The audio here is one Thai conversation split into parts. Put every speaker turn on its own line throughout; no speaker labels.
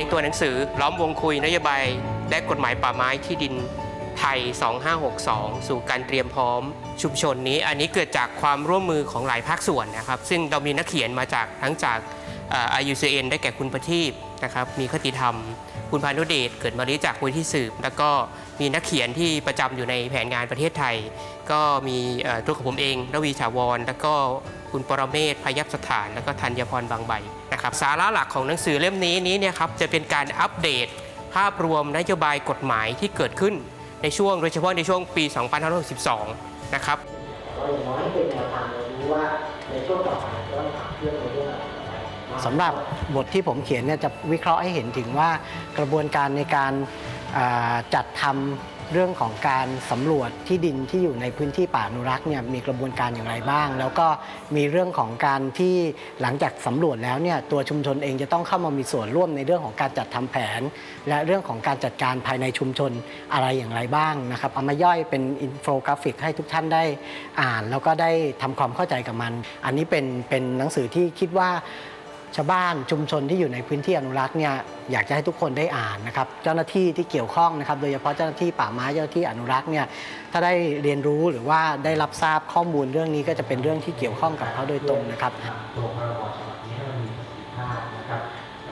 ในตัวหนังสือล้อมวงคุยนโยบายและกฎหมายป่าไม้ที่ดินไทย 2562 สู่การเตรียมพร้อมชุมชนนี้ อันนี้เกิดจากความร่วมมือของหลายภาคส่วนนะครับ ซึ่งเรามีนักเขียนมาจากทั้งจากอ่อ IUCN ได้แก่คุณประทีปนะครับ มีคติธรรม คุณพานุเดช เกิดมาริจากมูลที่สืบ แล้วก็มีนักเขียนที่ประจำอยู่ในแผนงานประเทศไทย ก็มีตัวของผมเองรวีถาวร แล้วก็ คุณปรเมศพยัพสถาน แล้วก็ธัญพรบางใบนะครับสาระหลักของหนังสือเล่มนี้นี้เนี่ยครับจะเป็นการอัปเดต ภาพรวมนโยบายกฎหมายที่เกิดขึ้นในช่วงโดยเฉพาะในช่วงปี 2562 นะครับ
ก็อย่างน้อยให้เป็นแนวทางเรารู้ว่าในช่วงต่อไปจะต้องขับเคลื่อนในเรื่องอะไรต่อไป
สำหรับบทที่ผมเขียนเนี่ยจะวิเคราะห์ให้เห็นถึงว่ากระบวนการในการจัดทำ เรื่องของการสำรวจที่ดินที่อยู่ในพื้นที่ป่าอนุรักษ์เนี่ยมีกระบวนการอย่างไรบ้าง แล้วก็มีเรื่องของการที่หลังจากสำรวจแล้วเนี่ยตัวชุมชนเองจะต้องเข้ามามีส่วนร่วมในเรื่องของการจัดทำแผน และเรื่องของการจัดการภายในชุมชนอะไรอย่างไรบ้างนะครับเอามาย่อยเป็นอินโฟกราฟิกให้ทุกท่านได้อ่าน แล้วก็ได้ทำความเข้าใจกับมัน อันนี้เป็นเป็นหนังสือที่คิดว่า ชาวบ้านชุมชนที่อยู่ในพื้นที่อนุรักษ์เนี่ยอยากจะให้ทุกคนได้อ่านนะครับ เจ้าหน้าที่ที่เกี่ยวข้องนะครับ โดยเฉพาะเจ้าหน้าที่ป่าไม้เจ้าหน้าที่อนุรักษ์เนี่ยถ้าได้เรียนรู้หรือว่าได้รับทราบข้อมูลเรื่องนี้ก็จะเป็นเรื่องที่เกี่ยวข้องกับเขาโดยตรงนะครับ
ตัวพรบฉบับนี้ให้มันมีประสิทธิภาพนะครับ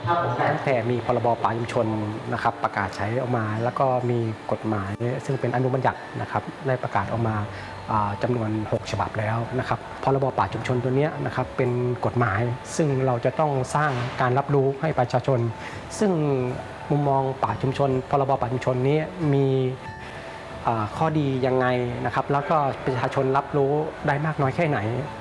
ตั้งแต่มีพรบป่าชุมชนนะครับประกาศใช้ออกมา แล้วก็มีกฎหมายซึ่งเป็นอนุบัญญัตินะครับได้ประกาศออกมาจำานวน 6 ฉบับแล้วนะครับพรบป่าชุมชนตัวเนี้ยนะครับเป็นกฎหมายซึ่งเราจะต้องสร้างการรับรู้ให้ประชาชน ซึ่งมุมมองป่าชุมชน พรบป่าชุมชนนี้มี ข้อดียังไงนะครับ แล้วก็ประชาชนรับรู้ได้มากน้อยแค่ไหน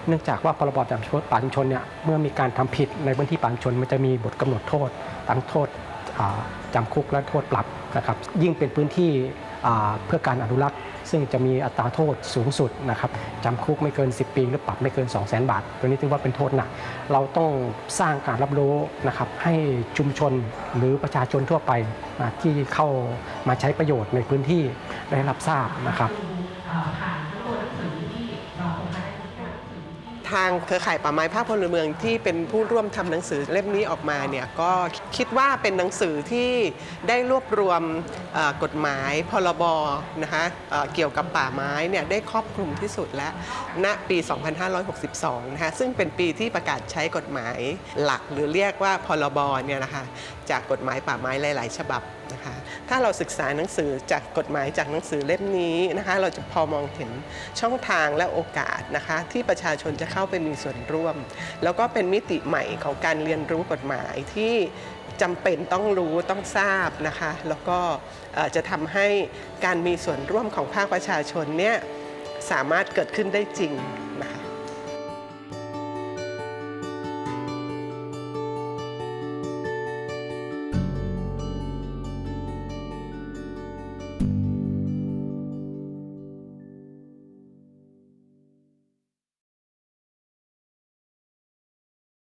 เนื่องจากว่าพรบป่าชุมป่าชุมชนเนี่ยเมื่อมีการทำผิดในพื้นที่ป่าชุมชนมันจะมีบทกำหนดโทษตั้งโทษจำจำคุกและโทษปรับนะครับ ยิ่งเป็นพื้นที่ เพื่อการอนุรักษ์ ซึ่งจะมีอัตราโทษสูงสุดนะครับจำคุกไม่เกิน 10 ปี หรือปรับไม่เกิน 2 0 0 0 0 0 บาท ตัวนี้ถือว่าเป็นโทษหนัก เราต้องสร้างการรับรู้นะครับให้ชุมชนหรือประชาชนทั่วไปที่เข้ามาใช้ประโยชน์ในพื้นที่ได้รับทราบนะครับ
ทางเครือข่ายป่าไม้ภาคพลเมืองที่เป็นผู้ร่วมทำหนังสือเล่มนี้ออกมาเนี่ยก็คิดว่าเป็นหนังสือที่ได้รวบรวมกฎหมายพรบนะคะเกี่ยวกับป่าไม้เนี่ยได้ครอบคลุมที่สุดและณปี 2562 นะคะซึ่งเป็นปีที่ประกาศใช้กฎหมายหลัก หรือเรียกว่าพรบเนี่ยนะคะจากกฎหมายป่าไม้หลาย ๆ ฉบับนะคะถ้าเราศึกษาหนังสือจากกฎหมายจากหนังสือเล่มนี้นะคะเราจะพอมองเห็นช่องทางและโอกาสนะคะที่ประชาชนจะเข้า้าไปมีส่วนร่วม แล้วก็เป็นมิติใหม่ของการเรียนรู้กฎหมายที่จำเป็นต้องรู้ต้องทราบนะคะ แล้วก็จะทำให้การมีส่วนร่วมของภาคประชาชนเนี่ยสามารถเกิดขึ้นได้จริงนะคะ